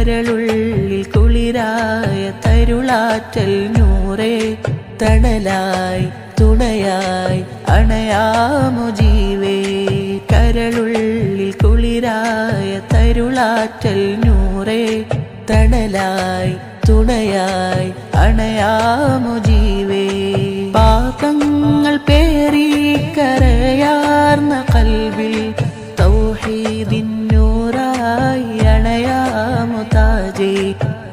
കരളുള്ളിൽ കുളിരായ തരുളാറ്റൽ നൂറേ തണലായി തുണയായി അണയാമു ജീവേ. കരളുള്ളിൽ കുളിരായ തരുളാറ്റൽ നൂറേ തണലായി തുണയായി അണയാമു ജീവേ. പാപങ്ങൾ പേറി കരയാർന്ന കൽവിൽ തൗഹീദിന്നൂറായി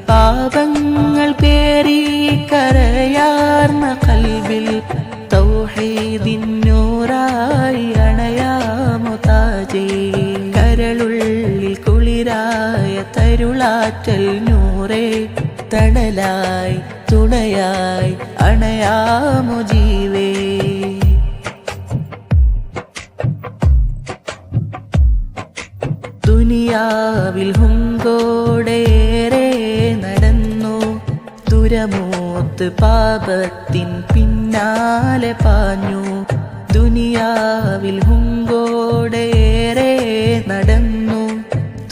പാപങ്ങൾ പേറി കരയാർന്ന കൽവിൽ തൗഹീദിന്നൂറായി അണയാമു താജേ. കരളുള്ളിൽ കുളിരായ തരുളാറ്റൽ നൂറേ. തണലായി തുണയായി അണയാമു ജീവേ. ദുനിയാവിൽ ഹുങ്കോടേറെ ദുരമൂത്ത് പാപത്തിൻ പിന്നാലെ പാഞ്ഞു. ദുനിയാവിൽ ഹുങ്കോടേറെ നടന്നു.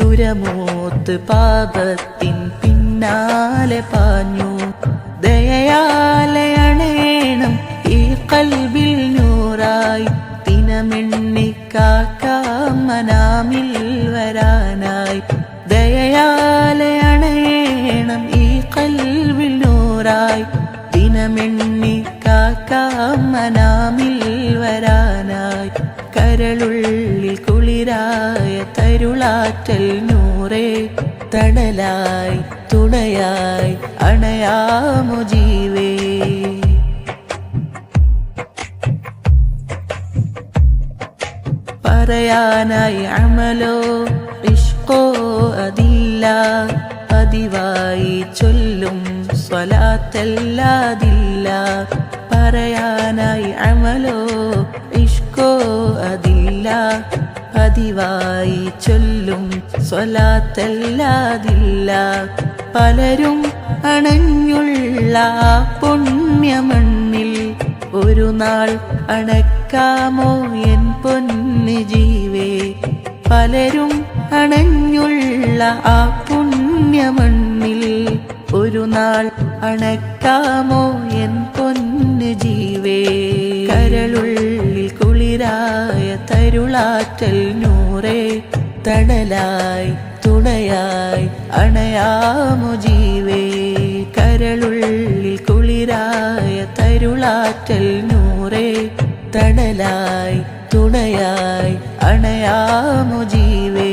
ദുരമൂത്ത് പാപത്തിൻ പിന്നാലെ പാഞ്ഞു. ദയയാലെ അണേണം ഈ കൽവിൽ നൂറായി. ദിനമെണ്ണിക്കാക്കാമനാമിൽ വരാനായി. നൂറായി ദിനമെണ്ണി കാക്കാമനാമിൽ വരാനായി. കരളുള്ളിൽ കുളിരായ തരുളാറ്റൽ നൂറേ. തണലായി തുണയായി അണയാമു ജീവേ. പറയാനായി അമലോ ഇഷ്കോ അതില്ല പതിവായി ചൊല്ലും സ്വലാത്തല്ലാതില്ല പറയാനായി അമലോ ഇഷ്കോ അതില്ല. പതിവായി ചൊല്ലും സ്വലാത്തല്ലാതില്ല. പലരും അണഞ്ഞുള്ള പുണ്യമണ്ണിൽ ഒരു നാൾ അണക്കാമോ എൻ പൊന്നു ജീവേ? പലരും അണഞ്ഞുള്ള ആ പുണ്യമണ്ണിൽ നാൾ അണക്കാമോ എൻ പൊന്നു ജീവേ? കരളുള്ളിൽ കുളിരായ തരുളാറ്റൽ നൂറേ തണലായി തുണയായി അണയാമോ ജീവേ? കരളുള്ളിൽ കുളിരായ തരുളാറ്റൽ നൂറേ തണലായി തുണയായി അണയാമോ ജീവേ?